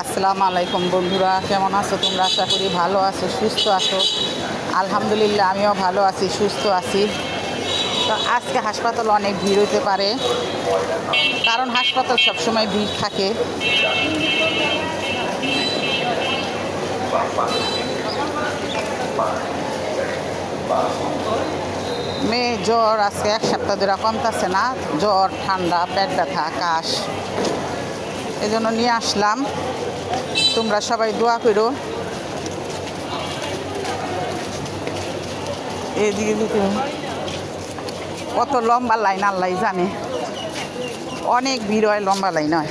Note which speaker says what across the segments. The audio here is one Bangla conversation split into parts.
Speaker 1: আসসালামু আলাইকুম বন্ধুরা, কেমন আছো তোমরা? আশা করি ভালো আছো, সুস্থ আছো। আলহামদুলিল্লাহ, আমিও ভালো আছি, সুস্থ আছি। তো আজকে হাসপাতাল অনেক ভিড় হতে পারে, কারণ হাসপাতাল সবসময় ভিড় থাকে। মেয়ে জ্বর আজকে এক সপ্তাহ ধরে কমতেছে না, জ্বর, ঠান্ডা, পেট ব্যথা, কাশ। এই জন্য নিয়ে আসলাম। তোমরা সবাই দোয়া করো। এদিকে দিকে কত লম্বা লাইন, আল্লাহ জানে। অনেক ভিড় হয়, লম্বা লাইন হয়।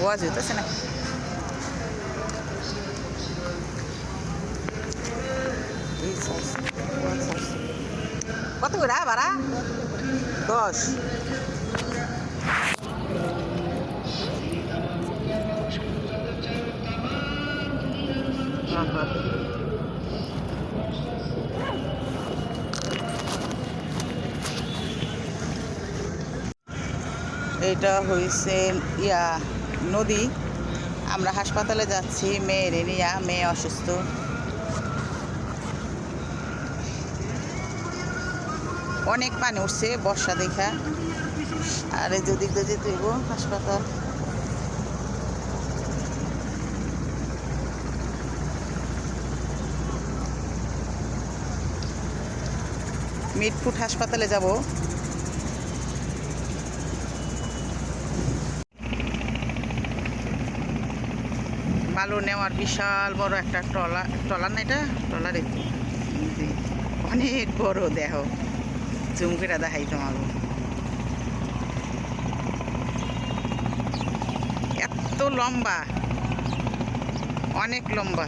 Speaker 1: ওয়াজ হইতেছে না। কত করে ভাড়া দশ। এইটা হয়েছে ইয়া নদী। আমরা হাসপাতালে যাচ্ছি মেয়ের নিয়া মেয়ে অসুস্থ। অনেক পানি উঠছে বর্ষা দেখা। আর এই যদি যেতে হাসপাতাল। মিটফুট হাসপাতালে যাব। বালু নেওয়ার বিশাল বড় একটা ট্রলার ট্রলার না এটা? ট্রলারে অনেক বড় দেহ। জুম দেখাই তোমার এত লম্বা। অনেক লম্বা।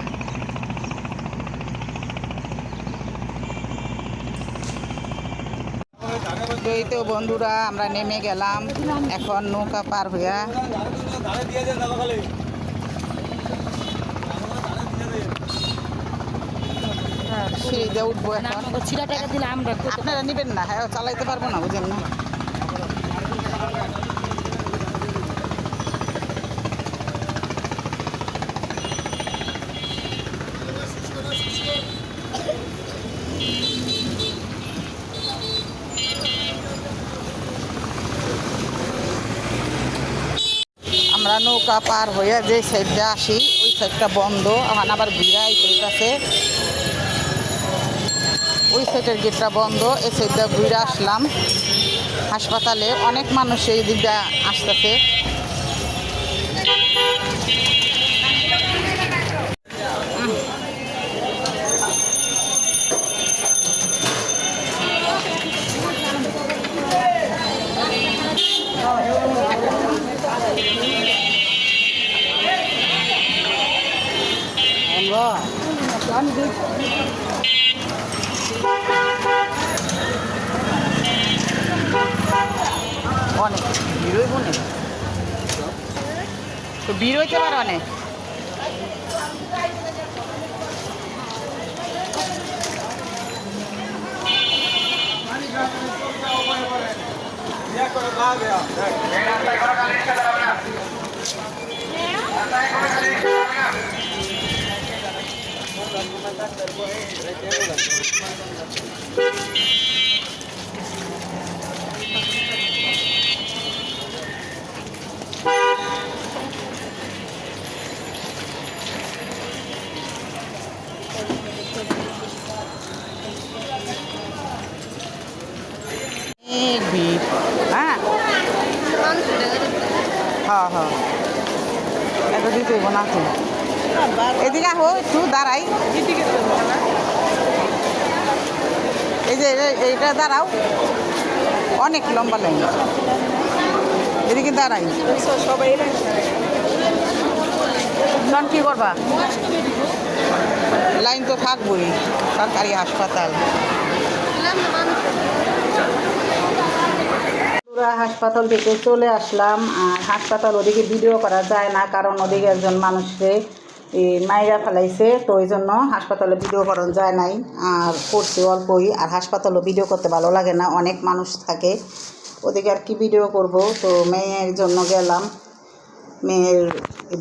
Speaker 1: এই তো বন্ধুরা, আমরা নেমে গেলাম। এখন নৌকা পার হইয়া উঠবো এখন।
Speaker 2: আমাকে ছিলা টাকা দিলে আমরা
Speaker 1: আপনারা নেবেন না হ্যাঁ চালাইতে পারব না বুঝেন না। আমরা নৌকা পার হয়ে যে সাইডটা আসি ওই সাইডটা বন্ধ এখন আবার ভিড়াই করতেছে ওই সাইডের গেটটা বন্ধ এই সাইডটা ঘুরে আসলাম। হাসপাতালে অনেক মানুষ এই দিকটা আসতেছে। তো ভিড় হয়েছে আমার অনেক Thank you. এদিকে আহো, একটু দাঁড়াই। এই যে এইটা দাঁড়াও। অনেক লম্বা লাইন এদিকে দাঁড়াই।
Speaker 2: সবাই
Speaker 1: কি করবা? লাইন তো থাকবোই, সরকারি হাসপাতাল। হাসপাতাল থেকে চলে আসলাম, আর হাসপাতাল ওদিকে ভিডিও করা যায় না, কারণ ওদিকে একজন মানুষকে মাইরা ফেলাইছে, তো ওই জন্য হাসপাতালে ভিডিও করা যায় নাই, আর করছি অল্পই, আর হাসপাতালও ভিডিও করতে ভালো লাগে না, অনেক মানুষ থাকে। ওদিকে আর কি ভিডিও করব, তো মেয়ের জন্য গেলাম। মেয়ের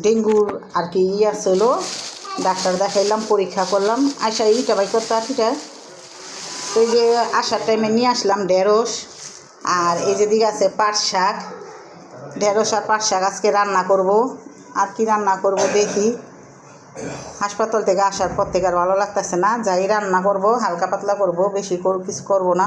Speaker 1: ডেঙ্গুর আর কি ইয়া ছিল ডাক্তার দেখাইলাম, পরীক্ষা করলাম আশা ইটা বাই করতে আঠিটা তো এই যে আসার টাইমে নিয়ে আসলাম ঢেঁড়স, আর এই যে দিকে আছে পাট শাক। ঢেঁড়স আর পাট শাক আজকে রান্না করব, আর কি রান্না করব দেখি। হাসপাতাল থেকে আসার পর থেকে আর ভালো লাগতেছে না। যাই রান্না করব, হালকা পাতলা করব, বেশি কর কিছু করব না।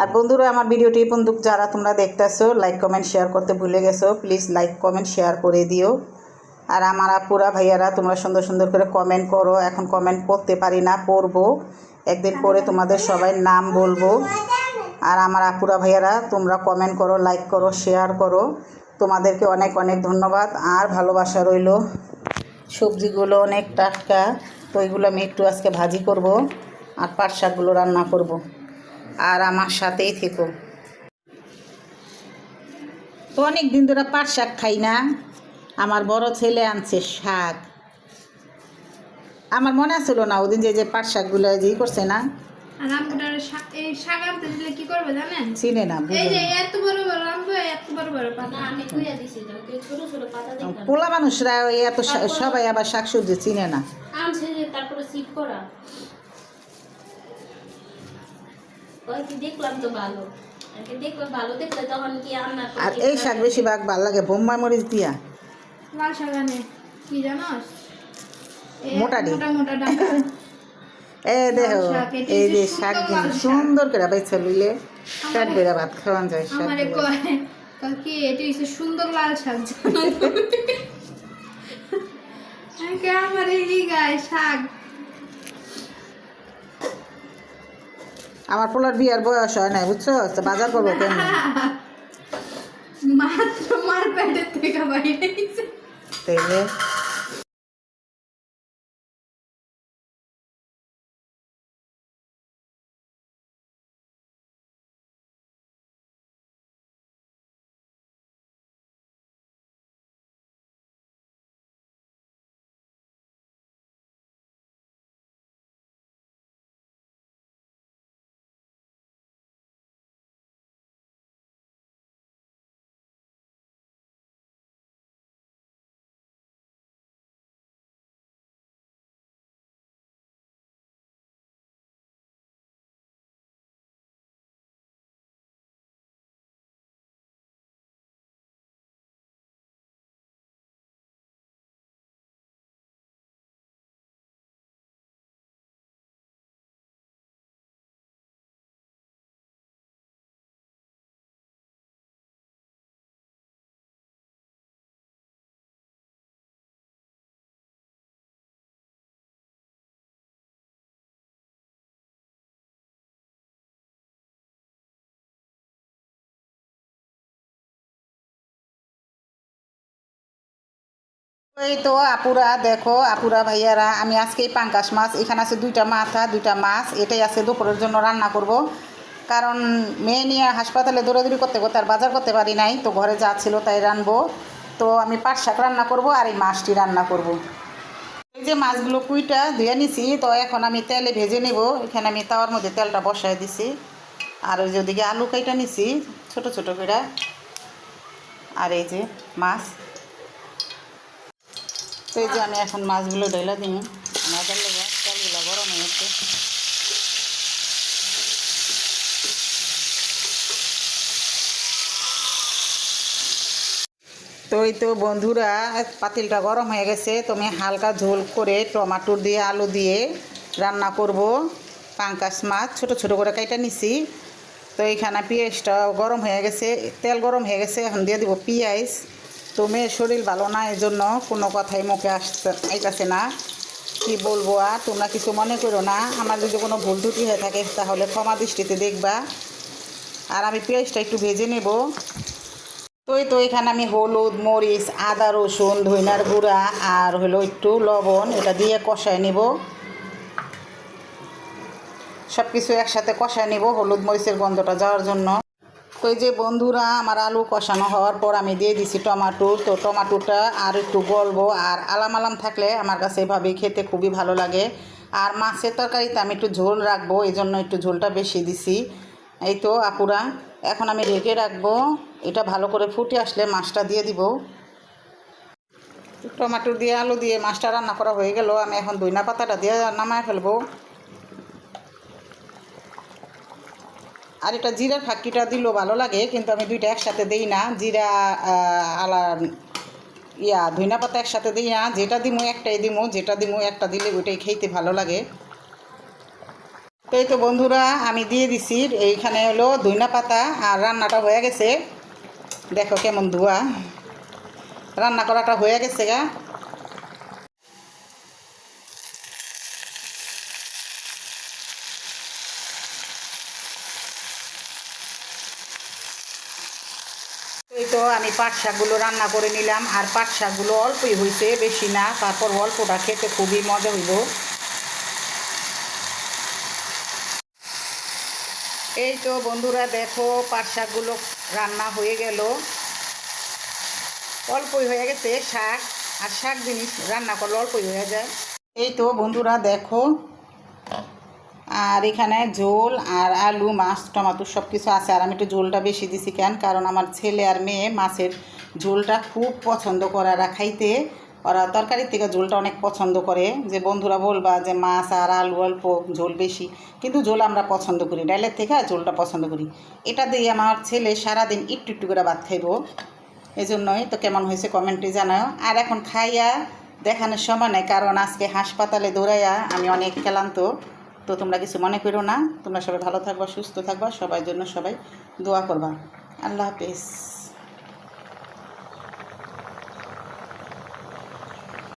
Speaker 1: আর বন্ধুরা, আমার ভিডিওটি বন্ধু যারা তোমরা দেখতেছো লাইক কমেন্ট শেয়ার করতে ভুলে গেছো প্লিজ লাইক কমেন্ট শেয়ার করে দিও। আর আমার আপুরা, ভাইয়ারা, তোমরা সুন্দর সুন্দর করে কমেন্ট করো। এখন কমেন্ট করতে পারি না পড়ব একদিন পরে তোমাদের সবাই নাম বলব। আর আমার আপুরা, ভাইয়ারা, তোমরা কমেন্ট করো লাইক করো শেয়ার করো। তোমাদেরকে অনেক অনেক ধন্যবাদ। আর ভালোবাসা রইল। সবজিগুলো অনেক টাটকা, তো ওইগুলো আমি একটু আজকে ভাজি করব আর পাট শাকগুলো রান্না করব। আর আমার সাথেই থেকো। তো অনেক দিন ধরে পাট শাক খাই না। আমার বড় ছেলে আনছে শাক। আমার মনে ছিল না ওদিন যে যে পাট শাকগুলো যে ই করছে না
Speaker 3: আর এই শাক আনতে দিলে কি করবে জানেন?
Speaker 1: চিনে না
Speaker 3: এই যে এত বড় বড় আনব এত বড় বড় পাতা।
Speaker 2: আমি কুইয়া দিছি ছোট ছোট পাতা দেখলাম।
Speaker 1: পোলা মানুষরা এত সবাই আবার শাক সবজি চিনে না।
Speaker 2: আনছে যে তারপরে সিট করা। দেখলাম তো ভালো। আর কি দেখলাম ভালো দেখলে তখন কি রান্না করতে
Speaker 1: আর এই শাক বেশি ভাগ ভালো লাগে বোম্বাই মরিচ দিয়া।
Speaker 3: লাল শাক আনে। কি জানোস?
Speaker 1: মোটা।
Speaker 3: মোটা মোটা
Speaker 1: এ দেখো
Speaker 3: শাক,
Speaker 1: এই যে শাক
Speaker 3: সুন্দর শাক।
Speaker 1: করে বেছে লইলে পেট বেড়া ভাত খাওয়ান যায় শাক
Speaker 3: এটি হচ্ছে সুন্দর লাল শাক আমার এই গায়ে শাক?
Speaker 1: আমার পোলার বিয়ার বয়স হয় নাই বুঝছ? বাজার করব কেন?
Speaker 3: মাত্র মার পেটের থেকে বাইরে
Speaker 1: তাইলে এই তো আপুরা, দেখো, আপুরা ভাইয়ারা, আমি আজকে এই পাঙ্কাশ মাছ, এখানে আছে দুইটা মাথা, দুইটা মাছ, এটাই আছে দুপুরের জন্য রান্না করব। কারণ মেয়ে নিয়ে হাসপাতালে দৌড়াদৌড়ি করতে করতে আর বাজার করতে পারি নাই, তো ঘরে যা ছিল তাই রানবো। তো আমি পাট শাক রান্না করব আর এই মাছটি রান্না করব। এই যে মাছগুলো কুইটা ধুয়ে নিছি, তো এখন আমি তেলে ভেজে নেব। এখানে আমি তাওয়ার মধ্যে তেলটা বসায় দিছি। আর ওই যে ওদিকে আলু কাইটা নিছি, ছোট ছোট করে। আর এই যে মাছ। তো এই যে আমি এখন মাছগুলো ঢেলা দিই। মাছের লেগে তেলগুলো গরম হয়ে গেছে। তো এই তো বন্ধুরা, পাতিলটা গরম হয়ে গেছে। তো আমি হালকা ঝোল করে টমাটো দিয়ে, আলু দিয়ে রান্না করব। পাঙ্কাশ মাছ, ছোট ছোট করে কাইটা নিছি। তো এইখানে পেঁয়াজটা গরম হয়ে গেছে। তেল গরম হয়ে গেছে, এখন দিয়ে দিব পেঁয়াজ। তো মেয়ের শরীর ভালো না এই জন্য কোনো কথাই মুখে আসতে আইতাছে না। কি বলব আর? তোমরা কিছু মনে করো না। আমার যদি কোনো ভুল ত্রুটি হয়ে থাকে, তাহলে ক্ষমা দৃষ্টিতে দেখবা। আর আমি পেঁয়াজটা একটু ভেজে নেব। তো এই তো এখানে আমি হলুদ, মরিচ, আদা, রসুন, ধইনার গুঁড়া আর হলো একটু লবণ, এটা দিয়ে কষায় নেব। সব কিছু একসাথে কষায় নেব হলুদ, মরিচের গন্ধটা যাওয়ার জন্য। তো যে বন্ধুরা, আমার আলু কষানো হওয়ার পর আমি দিয়ে দিছি টমাটো। তো টমাটোটা আর একটু গলবো, আর আলাম আলাম থাকলে আমার কাছে এভাবেই খেতে খুবই ভালো লাগে। আর মাছের তরকারিতে আমি একটু ঝোল রাখব, এই জন্য একটু ঝোলটা বেশি দিছি। এই তো আপুরা, এখন আমি ঢেকে রাখব। এটা ভালো করে ফুটে আসলে মাছটা দিয়ে দিব। টমাটো দিয়ে, আলু দিয়ে মাছটা রান্না করা হয়ে গেল। আমি এখন দইনা পাতাটা দিয়ে নামায় ফেলব। আর এটা জিরার ফাঁকিটা দিলেও ভালো লাগে, কিন্তু আমি দুইটা একসাথে দিই না। জিরা আলা, ইয়া ধইনা পাতা একসাথে দিই না। যেটা দিমু একটাই দিমু, যেটা দিমু একটা দিলে ওইটাই খেতে ভালো লাগে। তো এই তো বন্ধুরা, আমি দিয়ে দিছি। এইখানে হলো ধইনা পাতা, আর রান্নাটা হয়ে গেছে। দেখো কেমন ধোয়া। রান্না করাটা হয়ে গেছে গা। এই তো আমি পাট শাকগুলো রান্না করে নিলাম, আর পাট শাকগুলো অল্পই হয়েছে বেশি না, তারপর অল্পটা খেতে খুবই মজা হইব। এই তো বন্ধুরা, দেখো পাট শাকগুলো রান্না হয়ে গেল। অল্পই হয়ে গেছে শাক, আর শাক জিনিস রান্না করলে অল্পই হয়ে যায়। এই তো বন্ধুরা, দেখো আর এখানে ঝোল আর আলু, মাছ টমাটো সব কিছু আছে। আর আমি একটু ঝোলটা বেশি দিছি কেন? কারণ আমার ছেলে আর মেয়ে মাছের ঝোলটা খুব পছন্দ করে। ওরা খাইতে ওরা তরকারির থেকে ঝোলটা অনেক পছন্দ করে। যে বন্ধুরা বলবা যে মাছ আর আলু অল্প, ঝোল বেশি। কিন্তু ঝোল আমরা পছন্দ করি ডালের থেকে ঝোলটা পছন্দ করি। এটা দিয়ে আমার ছেলে সারাদিন একটু একটু করে ভাত খাইবো। এই জন্যই তো কেমন হয়েছে কমেন্টে জানাও। আর এখন খাইয়া দেখানোর সময় নেই, কারণ আজকে হাসপাতালে দৌড়াইয়া আমি অনেক ক্লান্ত। তো তোমরা কিছু মনে করো না। তোমরা সবাই ভালো থাকবা, সুস্থ থাকবা, সবার জন্য সবাই দোয়া করবা। আল্লাহ হাফিজ।